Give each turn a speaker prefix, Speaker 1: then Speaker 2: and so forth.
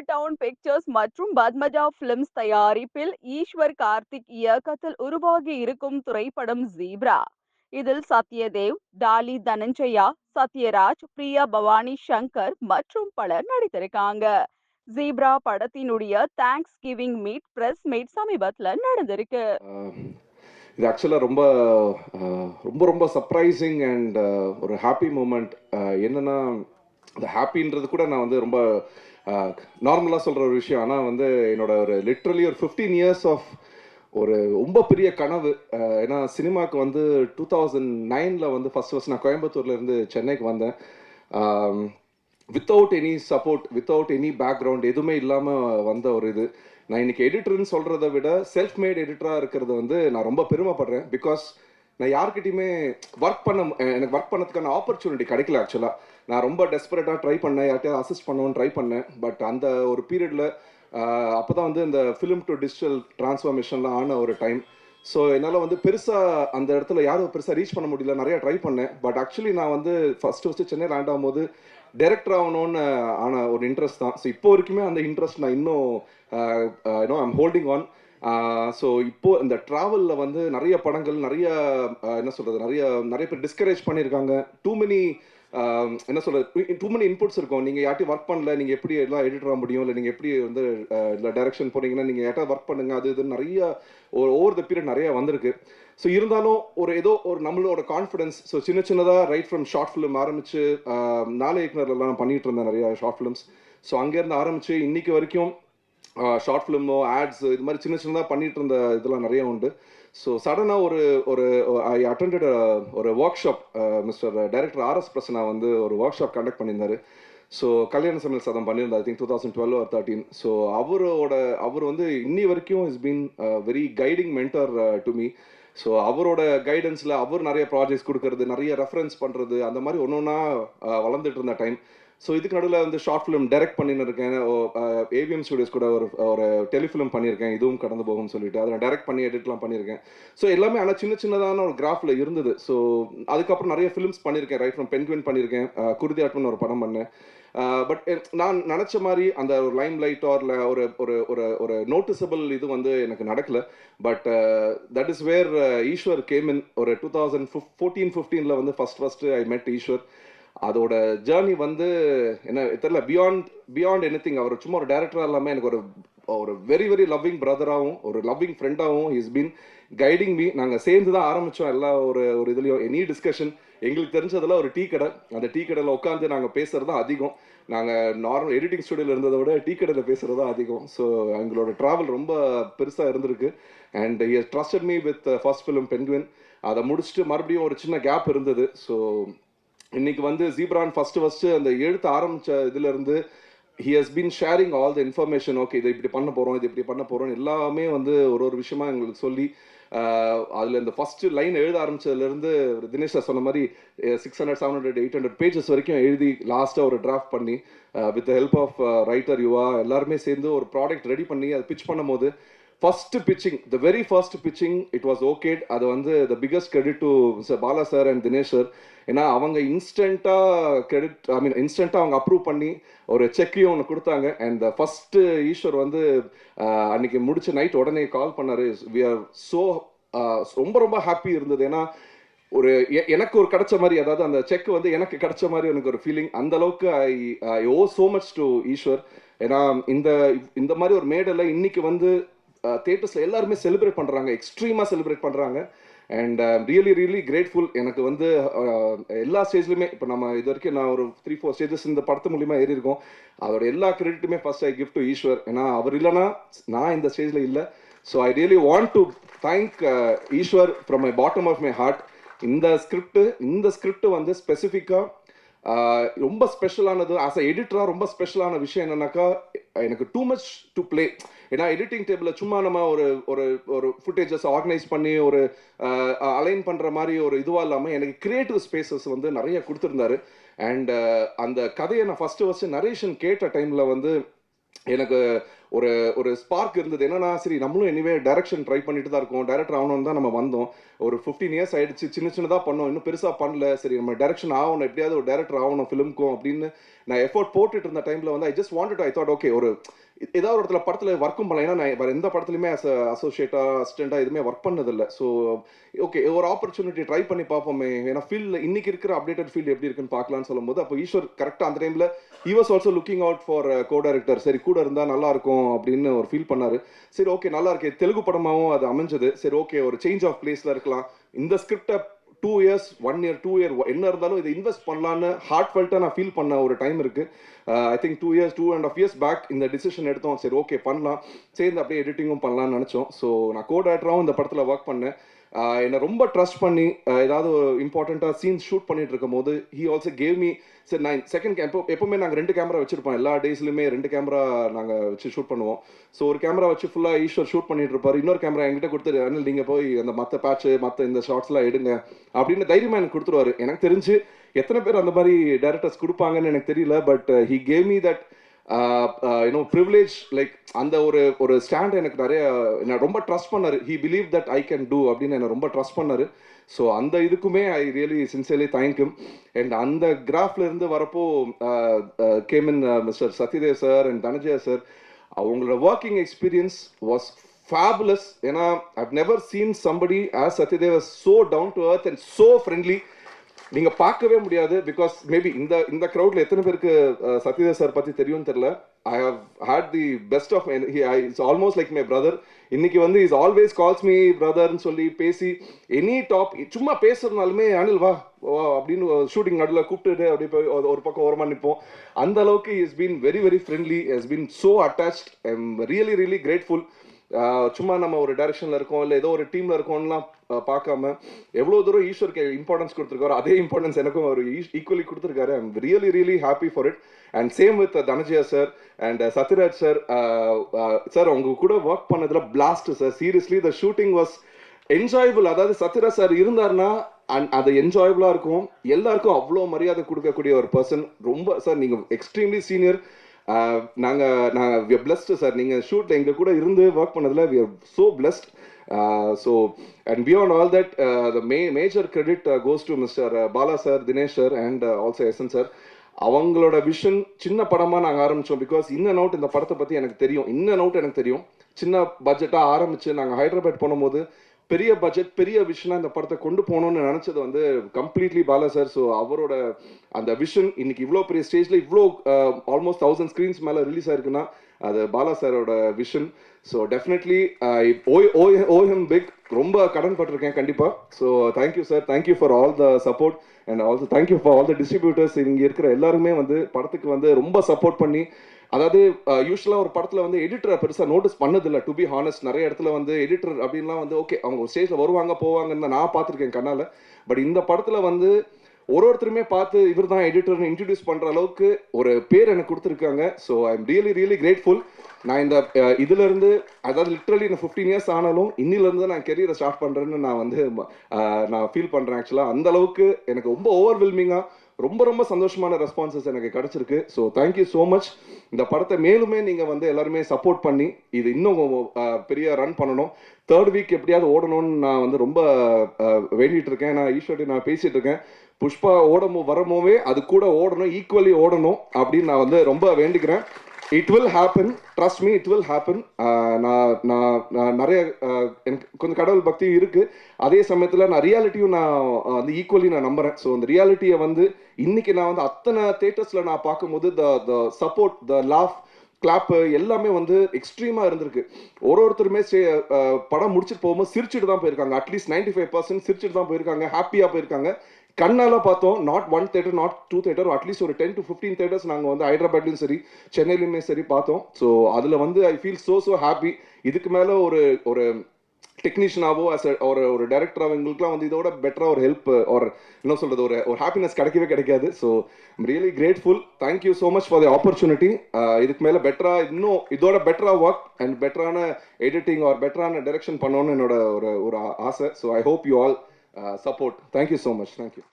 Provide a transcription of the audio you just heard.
Speaker 1: Old down pictures மற்றும் Padmaja films தயாரிப்பில் ஈஸ்வர் கார்த்திக் இயக்கத்தில் உருவாகி இருக்கும் திரைப்படம் ஜீப்ரா இதில் சத்யதேவ் டாலி தனஞ்சயா சத்யராஜ் பிரியா பவானி சங்கர் மற்றும் பலர் நடித்திருக்காங்க. ஜீப்ரா படத்தினுடைய thanks giving meet press meet சமீபத்தில் நடந்திருக்கு.
Speaker 2: இது ஆக்சுவலாக ரொம்ப ரொம்ப ரொம்ப சர்ப்ரைசிங் அண்ட் ஒரு ஹாப்பி மூமெண்ட் என்னன்னா இந்த ஹாப்பின்றது கூட நான் வந்து ரொம்ப நார்மலாக சொல்கிற ஒரு விஷயம். ஆனால் வந்து என்னோட ஒரு லிட்ரலி ஒரு ஃபிஃப்டீன் இயர்ஸ் ஆஃப் ஒரு ரொம்ப பெரிய கனவு. ஏன்னா சினிமாவுக்கு வந்து டூ தௌசண்ட் நைனில் வந்து ஃபஸ்ட் ஃபஸ்ட் நான் கோயம்புத்தூர்ல இருந்து சென்னைக்கு வந்தேன். Without any support without any background எதுவுமே இல்லாமல் வந்த ஒரு இது. நான் இன்னைக்கு எடிட்டர்னு சொல்கிறத விட செல்ஃப் மேட் எடிட்டராக இருக்கிறது வந்து நான் ரொம்ப பெருமைப்படுறேன். பிகாஸ் நான் யார்கிட்டையுமே ஒர்க் பண்ண எனக்கு ஒர்க் பண்ணதுக்கான ஆப்பர்ச்சுனிட்டி கிடைக்கல ஆக்சுவலாக நான் ரொம்ப டெஸ்பரேட்டாக ட்ரை பண்ணேன். யார்கிட்டயும் அசிஸ்ட் பண்ணணும்னு ட்ரை பண்ணேன். பட் அந்த ஒரு பீரியடில் அப்போ தான் வந்து இந்த ஃபிலிம் டு டிஜிட்டல் டிரான்ஸ்ஃபார்மேஷன்லாம் ஆன ஒரு டைம் ஸோ என்னால் வந்து பெருசாக அந்த இடத்துல யாரும் பெருசாக ரீச் பண்ண முடியல. நிறைய ட்ரை பண்ணேன். பட் ஆக்சுவலி நான் வந்து ஃபஸ்ட்டு ஃபஸ்ட்டு சென்னை லேண்ட் ஆகும்போது டைரக்டர் ஆகணும்னு ஆன ஒரு இன்ட்ரெஸ்ட் தான். ஸோ இப்போ வரைக்குமே அந்த இன்ட்ரெஸ்ட் நான் இன்னும் you know I'm holding on so இப்போ இந்த ட்ராவலில் வந்து நிறைய படங்கள் நிறைய என்ன சொல்கிறது நிறைய நிறைய பேர் டிஸ்கரேஜ் பண்ணியிருக்காங்க. டூ மெனி என்ன சொல்கிறது டூ மெனி இன்புட்ஸ் இருக்கும். நீங்கள் யார்ட்டையும் ஒர்க் பண்ணல நீங்கள் எப்படி எல்லாம் எடிட் ஆக முடியும்? இல்லை நீங்கள் எப்படி வந்து இல்லை டைரக்ஷன் போகிறீங்கன்னா நீங்கள் யார்ட்டா ஒர்க் பண்ணுங்க? அது இது நிறைய ஒரு ஓவர் த பீரியட் நிறைய வந்திருக்கு. ஸோ இருந்தாலும் ஒரு ஏதோ ஒரு நம்மளோட கான்ஃபிடன்ஸ் ஸோ சின்ன சின்னதாக ரைட் ஃப்ரம் ஷார்ட் ஃபிலிம் ஆரம்பிச்சு நாலு இயக்குனர்லாம் பண்ணிட்டு இருந்தேன் நிறைய ஷார்ட் ஃபிலிம்ஸ் ஸோ அங்கேருந்து ஆரம்பிச்சு இன்னைக்கு வரைக்கும் ஷார்ட் ஃபிலிமோ ஆட்ஸ் இது மாதிரி சின்ன சின்னதாக பண்ணிட்டு இருந்த இதெல்லாம் நிறைய உண்டு. ஸோ சடனாக ஒரு ஒரு ஐ அட்டண்டட் ஒரு workshop mister director RS Prasanna வந்து ஒரு ஒர்க் ஷாப் கண்டக்ட் பண்ணியிருந்தாரு. ஸோ கல்யாண சமையல் சதம் பண்ணியிருந்தார் I think two thousand twelve or thirteen so அவரோட அவர் வந்து இன்னி வரைக்கும் is been very guiding mentor to me so அவரோட கைடன்ஸில் அவர் நிறைய ப்ராஜெக்ட்ஸ் கொடுக்கறது நிறைய ரெஃபரன்ஸ் பண்ணுறது அந்த மாதிரி ஒன்று ஒன்றா uh, வளர்ந்துட்டு இருந்த டைம் ஸோ இதுக்கு நடுவில் வந்து ஷார்ட் ஃபிலிம் டைரக்ட் பண்ணின்னு இருக்கேன் ஏவிஎம் ஸ்டுடியோஸ் கூட ஒரு ஒரு டெலிஃபிலிம் பண்ணியிருக்கேன் இதுவும் கடந்து போகும்னு சொல்லிட்டு. அதில் டைரக்ட் பண்ணி எடிட்லாம் பண்ணியிருக்கேன் ஸோ எல்லாமே ஆனால் சின்ன சின்னதான ஒரு கிராஃபில் இருந்தது. ஸோ அதுக்கப்புறம் நிறைய ஃபிலிம்ஸ் பண்ணியிருக்கேன் ரைட் ஃப்ரம் பென்குவின் பண்ணியிருக்கேன் குருதி ஆட்மன் ஒரு படம் பண்ணேன். பட் நான் நினச்ச மாதிரி அந்த ஒரு லைம் லைட் ஆர்ல ஒரு ஒரு ஒரு ஒரு நோட்டிசபிள் இது வந்து எனக்கு நடக்கல. But that is where Eswar came in ஒரு டூ தௌசண்ட் ஃபோர்டீன் ஃபிஃப்டீனில் வந்து ஃபஸ்ட் ஃபஸ்ட்டு ஐ மெட் ஈஸ்வர் அதோட ஜேர்னி வந்து என்ன தெரியல பியாண்ட் பியாண்ட் எனி திங் அவர் சும்மா ஒரு டேரக்டராக இல்லாமல் எனக்கு ஒரு ஒரு வெரி வெரி லவ்விங் பிரதராகவும் ஒரு லவ்விங் ஃப்ரெண்டாகவும் இஸ் பீன் கைடிங் மீ நாங்கள் சேர்ந்து தான் ஆரம்பித்தோம் எல்லா ஒரு ஒரு இதுலேயும். எனி டிஸ்கஷன் எங்களுக்கு தெரிஞ்சதெல்லாம் ஒரு டீ கடை. அந்த டீ கடையில் உட்காந்து நாங்கள் பேசுகிறது தான் அதிகம் நாங்கள் நார்மல் எடிட்டிங் ஸ்டுடியோவில் இருந்ததை விட டீ கடையில் பேசுகிறது தான் அதிகம். ஸோ எங்களோட ட்ராவல் ரொம்ப பெருசாக இருந்திருக்கு. And he trusted me with first film Penguin அதை முடிச்சுட்டு மறுபடியும் ஒரு சின்ன கேப் இருந்தது. ஸோ இன்னைக்கு வந்து ஜீப்ரான் ஃபர்ஸ்ட் ஃபர்ஸ்ட் அந்த எழுத்து ஆரம்பிச்ச இதுல இருந்து he has been sharing all the information okay இதை இப்படி பண்ண போறோம் இது இப்படி பண்ண போறோம் எல்லாமே வந்து ஒரு ஒரு விஷயமா எங்களுக்கு சொல்லி அதில் இந்த ஃபர்ஸ்ட் லைன் எழுத ஆரம்பிச்சதுலேருந்து தினேஷ் சார் சொன்ன மாதிரி six hundred seven hundred eight hundred pages வரைக்கும் எழுதி லாஸ்ட்டாக ஒரு டிராஃப்ட் பண்ணி with help of writer Yuva எல்லாருமே சேர்ந்து ஒரு ப்ராடக்ட் ரெடி பண்ணி அதை பிச் பண்ணும்போது first pitching the very first pitching it was okay அது வந்து the biggest credit to mister Bala sir and Dinesh sir ஏன்னா அவங்க இன்ஸ்டண்ட்டாக கிரெடிட் ஐ மீன் இன்ஸ்டண்ட்டாக அவங்க அப்ரூவ் பண்ணி ஒரு செக்கையும் ஒன்று கொடுத்தாங்க. அண்ட் ஃபஸ்ட்டு ஈஸ்வர் வந்து அன்னைக்கு முடிச்ச நைட் உடனே கால் பண்ணார். வி ஆர் ஸோ ரொம்ப ரொம்ப ஹாப்பி இருந்தது. ஏன்னா ஒரு எனக்கு ஒரு கிடைச்ச மாதிரி அதாவது அந்த செக் வந்து எனக்கு கிடைச்ச மாதிரி எனக்கு ஒரு ஃபீலிங் அந்த அளவுக்கு I I owe so much to Eswar. ஏன்னா இந்த இந்த மாதிரி ஒரு மேடலை இன்னைக்கு வந்து Uh, தேட்டர்ஸில் எல்லாருமே செலிப்ரேட் பண்ணுறாங்க எக்ஸ்ட்ரீமாக செலிப்ரேட் பண்ணுறாங்க அண்ட் ரியலி ரியலி கிரேட்ஃபுல் எனக்கு வந்து uh, எல்லா ஸ்டேஜ்லையுமே இப்போ நம்ம இது வரைக்கும் நான் ஒரு த்ரீ ஃபோர் ஸ்டேஜஸ் இந்த படத்து மூலியமா ஏறியிருக்கோம். அவர் எல்லா கிரெடிட்டுமே first I gift to Eswar ஏன்னா அவர் இல்லைன்னா நான் இந்த ஸ்டேஜில் இல்லை. So I really want to thank Eswar from my bottom of my heart இந்த ஸ்கிரிப்ட் இந்த ஸ்கிரிப்ட் வந்து ஸ்பெசிஃபிக்காக uh, ரொம்ப ஸ்பெஷலானது ஆஸ் அ எடிட்டராக ரொம்ப ஸ்பெஷலான விஷயம் என்னன்னாக்கா எனக்கு டூ மச் டு பிளே ஏன்னா எடிட்டிங் டேபிளில் சும்மா நம்ம ஒரு ஒரு ஒரு ஃபுட்டேஜஸ் ஆர்கனைஸ் பண்ணி ஒரு அலைன் பண்ணுற மாதிரி ஒரு இதுவாக இல்லாமல் எனக்கு கிரியேட்டிவ் ஸ்பேசஸ் வந்து நிறைய கொடுத்துருந்தாரு. அண்ட் அந்த கதையை நான் ஃபஸ்ட்டு ஃபஸ்ட்டு நரேஷன் கேட்ட டைமில் வந்து எனக்கு ஒரு ஒரு ஸ்பார்க் இருந்தது. என்னன்னா சரி நம்மளும் எனிவே டைரக்ஷன் ட்ரை பண்ணிட்டு தான் இருக்கோம். டைரக்டர் ஆகணும்னு தான் நம்ம வந்தோம். ஒரு ஃபிஃப்டீன் இயர்ஸ் ஆயிடுச்சு. சின்ன சின்னதாக பண்ணோம். இன்னும் பெருசாக பண்ணல. சரி நம்ம டைரக்ஷன் ஆகணும். எப்படியாவது ஒரு டேரக்டர் ஆகணும் ஃபிலிம்க்கும் அப்படின்னு நான் எஃபோர்ட் போட்டுட்டு இருந்த டைமில் வந்து I just wanted I thought okay ஒரு ஏதாவது ஒரு இடத்துல படத்தில் ஒர்க்கும் பண்ணலாம் ஏன்னா நான் வேறு எந்த படத்துலையுமே அஸ் அசோசியேட்டாக அசிஸ்டண்ட்டாக எதுவுமே ஒர்க் பண்ணதில்லை. ஸோ ஓகே ஒரு ஆப்பர்ச்சுனிட்டி ட்ரை பண்ணி பார்ப்போமே. ஏன்னா ஃபீல்டில் இன்னைக்கு இருக்கிற அப்டேட்டட் ஃபீல்டு எப்படி இருக்குன்னு பார்க்கலாம்னு சொல்லும்போது அப்போ ஈஸ்வர் கரெக்டாக அந்த டைமில் he was also looking out for co director சரி கூட இருந்தால் நல்லா இருக்கும் அப்படின்னு ஒரு ஃபீல் பண்ணாரு. சரி ஓகே நல்லா இருக்கு. தெலுங்கு படமாகவும் அது அமைஞ்சது. சரி ஓகே ஒரு சேஞ்ச் ஆஃப் பிளேஸில் இருக்கலாம். இந்த ஸ்கிரிப்டை two years one year two year என்ன இருந்தாலும் இதை இன்வெஸ்ட் பண்ணலான்னு ஹார்ட் ஃபெல்ட்டாக நான் ஃபீல் பண்ண ஒரு டைம் இருக்கு. I think two years two and half years back இந்த டிசிஷன் எடுத்தோம். சரி ஓகே பண்ணலாம். சேர்ந்து அப்படியே எடிட்டிங்கும் பண்ணலாம்னு நினச்சோம். ஸோ நான் கோ டேரக்டராகவும் இந்த படத்தில் ஒர்க் பண்ணேன். என்னை ரொம்ப ட்ரஸ்ட் பண்ணி ஏதாவது ஏதாவது இம்பார்ட்டண்ட்டாக சீன்ஸ் ஷூட் பண்ணிட்டு இருக்கும் போது ஹி ஆல்சோ கேவ் மீ சரி நான் செகண்ட் எப்போ எப்பவுமே நாங்கள் ரெண்டு கேமரா வச்சிருப்போம். எல்லா டேஸ்லையுமே ரெண்டு கேமரா நாங்கள் வச்சு ஷூட் பண்ணுவோம். ஸோ ஒரு கேமரா வச்சு ஃபுல்லாக ஈஸ்வர் ஷூட் பண்ணிட்டு இருப்பார். இன்னொரு கேமரா என்கிட்ட கொடுத்துரு அதனால் நீங்கள் போய் அந்த மற்ற பேட்ச்சு மற்ற இந்த ஷார்ட்ஸ்லாம் எடுங்க. அப்படின்னு தைரியமாக எனக்கு கொடுத்துருவாரு. எனக்கு தெரிஞ்சு எத்தனை பேர் அந்த மாதிரி டேரக்டர்ஸ் கொடுப்பாங்கன்னு எனக்கு தெரியல but he gave me that you know privilege like அந்த ஒரு ஒரு ஸ்டாண்ட் எனக்கு நிறைய என்ன ரொம்ப ட்ரஸ்ட் பண்ணார். He believe that I can do அப்படின்னு என்னை ரொம்ப ட்ரஸ்ட் பண்ணார். ஸோ அந்த இதுக்குமே ஐ ரியலி சின்சியர்லி தேங்க்யூம் அண்ட் அந்த கிராஃப்ல இருந்து வரப்போ came in mister Satyadev sir and Dhananjaya sir அவங்களோட ஒர்க்கிங் எக்ஸ்பீரியன்ஸ் வாஸ் ஃபேபுலஸ் ஏன்னா I've never seen somebody as Satyadev so down to earth and so friendly நீங்க பார்க்கவே முடியாது பிகாஸ் மேபி இந்த இந்த க்ரௌட்ல எத்தனை பேருக்கு சத்யதேவ் சார் பத்தி தெரியும்னு தெரியல. I have had the best of it's almost like my brother இன்னைக்கு வந்து இஸ் ஆல்வேஸ் கால்ஸ் மீ பிரதர்னு சொல்லி பேசி எனி டாப் சும்மா பேசுறதுனாலுமே அனில் வா வா அப்படின்னு ஷூட்டிங் நடுவில் கூப்பிட்டுட்டு அப்படியே போய் ஒரு- பக்கம் ஓரமா நிற்போம் அந்த அளவுக்கு is been very very friendly has been so I am really really grateful சும்மா நம்ம ஒரு டைரக்ஷன்ல இருக்கோம் இல்லை ஏதோ ஒரு டீம்ல இருக்கோம்லாம் பார்க்காம எவ்வளோ தூரம் ஈஸ்வருக்கு இம்பார்ட்டன்ஸ் கொடுத்துருக்காரு அதே இம்பார்ட்டன்ஸ் எனக்கும் அவர் ஈக்குவலி கொடுத்துருக்காரு. I'm really really happy for it and same with Dhananjaya sir and uh, Sathyaraj sir sir உங்க கூட ஒர்க் பண்ணதுல blast sir seriously the shooting was enjoyable அதாவது சத்யராஜ் சார் இருந்தாருன்னா அண்ட் அது என்ஜாயபிளா இருக்கும். எல்லாருக்கும் அவ்வளோ மரியாதை கொடுக்கக்கூடிய ஒரு பர்சன் ரொம்ப சார் நீங்க எக்ஸ்ட்ரீம்லி சீனியர் நாங்கள் நாங்கள் வி பிளஸ்டு சார் நீங்கள் ஷூட்டில் எங்கள் கூட இருந்து ஒர்க் பண்ணதில் we are so blessed so and beyond all that the may major credit goes to mister Bala sir Dinesh sir and also SN sir அவங்களோட vision சின்ன படமாக நாங்கள் ஆரம்பித்தோம் பிகாஸ் இன்ன அவுட் இந்த படத்தை பற்றி எனக்கு தெரியும். இன்ன அவுட் எனக்கு தெரியும். சின்ன பட்ஜெட்டாக ஆரம்பித்து நாங்கள் ஹைதராபாத் போனும்போது பெரிய பட்ஜெட் பெரிய விஷனா இந்த படத்தை கொண்டு போகணும்னு நினைச்சது வந்து கம்ப்ளீட்லி பாலா சார் ஸோ அவரோட அந்த விஷன் இன்னைக்கு இவ்வளோ பெரிய ஸ்டேஜ்ல இவ்வளோ ஆல்மோஸ்ட் தௌசண்ட் ஸ்க்ரீன்ஸ் மேலே ரிலீஸ் ஆயிருக்குன்னா அது பாலா சாரோட vision so definitely owe him big ரொம்ப கடன் பட்டிருக்கேன் கண்டிப்பாக so thank you sir thank you for all the support and also thank you for all the distributors இங்கே இருக்கிற எல்லாருமே வந்து படத்துக்கு வந்து ரொம்ப சப்போர்ட் பண்ணி அதாவது uh, யூஸ்வலாக ஒரு படத்தில் வந்து எடிட்டரை பெருசாக நோட்டீஸ் பண்ணதில்லை. டு பி ஹானஸ்ட் நிறைய இடத்துல வந்து எடிட்டர் அப்படின்லாம் வந்து ஓகே அவங்க ஸ்டேஜில் வருவாங்க போவாங்கன்னு தான் நான் பார்த்துருக்கேன் கண்ணால். பட் இந்த படத்தில் வந்து ஒரு ஒருத்தருமே பார்த்து இவர் தான் எடிட்டர்னு இன்ட்ரடியூஸ் பண்ணுற அளவுக்கு ஒரு பேர் எனக்கு கொடுத்துருக்காங்க. So I am really really grateful நான் இந்த இதுலேருந்து அதாவது லிட்ரலி இந்த ஃபிஃப்டீன் இயர்ஸ் ஆனாலும் இன்னிலேருந்து தான் நான் கெரியரை ஸ்டார்ட் பண்ணுறேன்னு நான் வந்து நான் ஃபீல் பண்ணுறேன் ஆக்சுவலாக அந்த அளவுக்கு எனக்கு ரொம்ப ஓவர்வெல்மிங்காக ரொம்ப ரொம்ப சந்தோஷமான ரெஸ்பான்சஸ் எனக்கு கிடச்சிருக்கு. ஸோ தேங்க்யூ ஸோ மச் இந்த படத்தை மேலுமே நீங்கள் வந்து எல்லாருமே சப்போர்ட் பண்ணி இது இன்னும் பெரிய ரன் பண்ணணும். தேர்ட் வீக் எப்படியாவது ஓடணும்னு நான் வந்து ரொம்ப வேண்டிகிட்டு இருக்கேன். நான் ஈஸ்வர்ட்டி நான் பேசிகிட்டு இருக்கேன். புஷ்பா ஓடமோ வரமோவே அது கூட ஓடணும் ஈக்குவலி ஓடணும் அப்படின்னு நான் வந்து ரொம்ப வேண்டிக்கிறேன் it will happen trust me it will happen நான் நான் நான் நிறைய எனக்கு கொஞ்சம் கடவுள் பக்தியும் இருக்குது அதே சமயத்தில் நான் ரியாலிட்டியும் நான் வந்து ஈக்குவலி நான் நம்புகிறேன் ஸோ அந்த ரியாலிட்டியை வந்து இன்னைக்கு நான் வந்து அத்தனை தேட்டர்ஸில் நான் பார்க்கும்போது the the support the laugh clap எல்லாமே வந்து எக்ஸ்ட்ரீமாக இருந்திருக்கு. ஒரு ஒருத்தருமே படம் முடிச்சுட்டு போகும்போது சிரிச்சுட்டு தான் போயிருக்காங்க. அட்லீஸ்ட் நைன்டி ஃபைவ் பர்சன்ட் சிரிச்சுட்டு தான் போயிருக்காங்க. ஹாப்பியாக போயிருக்காங்க. கண்ணால் பார்த்தோம் not one theatre not two theatre at least ஒரு டென் டு ஃபிஃப்டீன் தேட்டர்ஸ் நாங்கள் வந்து ஹைதராபாத்லையும் சரி சென்னையிலுமே சரி பார்த்தோம். ஸோ அதில் வந்து I feel so so happy இதுக்கு மேலே ஒரு ஒரு டெக்னீஷியனாவோ அஸ் ஒரு ஒரு டேரக்டராக எங்களுக்குலாம் வந்து இதோட பெட்டராக ஒரு ஹெல்ப் ஒரு என்ன சொல்கிறது ஒரு ஒரு ஹாப்பினஸ் கிடைக்கவே கிடைக்காது. So really grateful thank you so much for the opportunity இதுக்கு மேலே பெட்டராக இன்னும் இதோட பெட்டராக ஒர்க் அண்ட் பெட்டரான எடிட்டிங் ஆர் பெட்டரான டைரக்ஷன் பண்ணணும்னு என்னோட ஒரு ஒரு ஆசை. So I hope you all Uh, support. Thank you so much. Thank you.